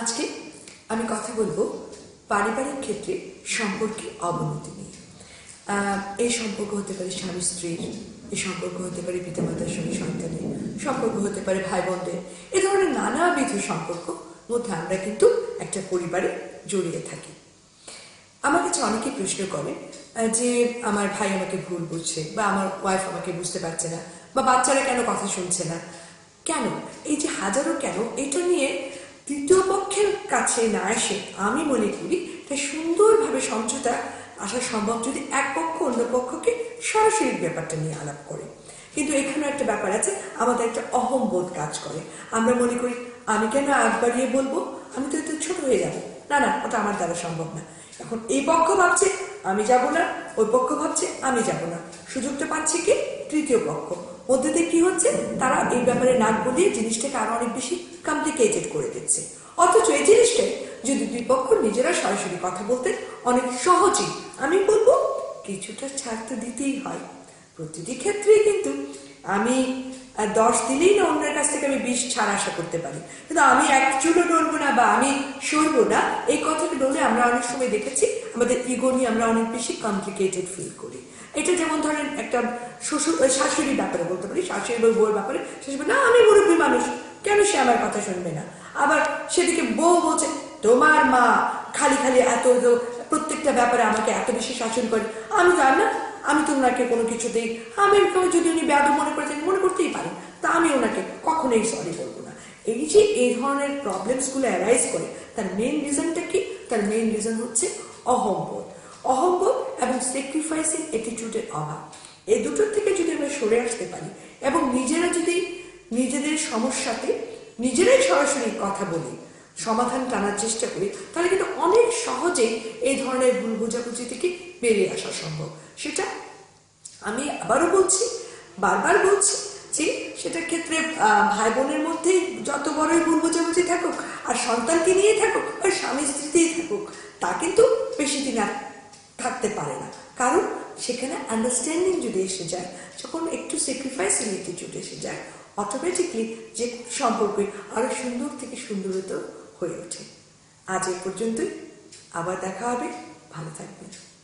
আজকে আমি কথা বলব পারিবারিক ক্ষেত্রে সম্পর্কে অবনতি নিয়ে। এই সম্পর্ক হতে পারে স্বামী স্ত্রীর এই সম্পর্ক হতে পারে পিতামাতার সঙ্গে সন্তানের, সম্পর্ক হতে পারে ভাই বোনদের এ ধরনের নানাবিধ সম্পর্ক মধ্যে আমরা কিন্তু একটা পরিবারে জড়িয়ে থাকি। আমার কাছে অনেকেই প্রশ্ন করে যে আমার ভাই আমাকে ভুল বুঝছে বা আমার ওয়াইফ আমাকে বুঝতে পারছে না বা বাচ্চারা কেন কথা শুনছে না? কেন? এই যে হাজারো কেন? এটা নিয়ে কাছে না এসে আমি মনে করি এটা সুন্দরভাবে সমঝোতা আসা সম্ভব যদি এক পক্ষ অন্য পক্ষকে সরাসরি ব্যাপারটা নিয়ে আলাপ করে। কিন্তু এখানে একটা ব্যাপার আছে, আমাদের একটা অহংবোধ কাজ করে। আমরা মনে করি, আমি কেন আগ বাড়িয়ে বলব? আমি তো একটু ছোট হয়ে যাব। না না, ওটা আমার দ্বারা সম্ভব না। এখন এই পক্ষ ভাবছে, আমি যাব না। ওই পক্ষ ভাবছে, আমি যাব না। সুযোগটা পাচ্ছে কি? তৃতীয় পক্ষ। মধ্যে কি হচ্ছে? তারা এই ব্যাপারে নাক বলিয়ে জিনিসটাকে আরও অনেক বেশি কমপ্লিকেটেড করে দিচ্ছে। অথচ এই জিনিসটাই যদি দুই পক্ষ নিজেরা সরাসরি কথা বলতে অনেক সহজেই, আমি বলব কিছুটা ছাড় তো দিতেই হয়। প্রতিটি ক্ষেত্রেই কিন্তু আমি দশ দিলেই না অন্যের কাছ থেকে আমি বিষ ছাড় আশা করতে পারি। কিন্তু আমি এক চুলো নড়বো না বা আমি সরবো না, এই কথাটা বলে আমরা অনেক সময় দেখেছি, আমাদের ইগো নিয়ে আমরা অনেক বেশি কমপ্লিকেটেড ফিল করি। এটা যেমন ধরেন একটা শ্বশুর, শাশুড়ির ব্যাপারে বলতে পারি শাশুড়ি বা বউয়ের ব্যাপারে, শাশুড়ি না, আমি মুরব্বী মানুষ। কেন সে আমার কথা শুনবে না? আবার সেদিকে বউ বলছে, তোমার মা খালি খালি এত প্রত্যেকটা ব্যাপারে আমাকে এত বেশি শাসন করে। আমি জানি না, আমি তো ওনাকে কোনো কিছু কিছুতেই আমি যদি উনি ব্যাধ মনে করে থাকেন মনে করতেই পারেন তা আমি ওনাকে কখনোই সরি বলব না। এই যে এই ধরনের প্রবলেমসগুলো অ্যারাইজ করে, তার মেইন রিজনটা কি? তার মেন রিজন হচ্ছে অহংবোধ অহংবোধ এবং স্যাক্রিফাইসিং অ্যাটিটিউডের অভাব। এই দুটোর থেকে যদি আমরা সরে আসতে পারি এবং নিজেরা যদি নিজেদের সমস্যাতে নিজেরাই সরাসরি কথা বলি, সমাধান টানার চেষ্টা করি, তাহলে কিন্তু অনেক সহজেই এই ধরনের ভুল বোঝাবুঝি থেকে বেরিয়ে আসা সম্ভব। সেটা আমি আবারও বলছি, বারবার বলছি যে সেটার ক্ষেত্রে ভাই বোনের মধ্যেই যত বড়ই ভুল বোঝাবুঝি থাকুক, আর সন্তানকে নিয়ে থাকুক, আর স্বামী স্ত্রীতেই থাকুক, তা কিন্তু বেশি দিন আর থাকতে পারে না। কারণ সেখানে আন্ডারস্ট্যান্ডিং যদি এসে যায়, যখন একটু স্যাক্রিফাইসিং অ্যাটিটিউড এসে যায় অটোমেটিকলি যে সম্পর্কই আরও সুন্দর থেকে সুন্দরতর হয়ে ওঠে। আজ এ পর্যন্তই। আবার দেখা হবে। ভালো থাকবেন।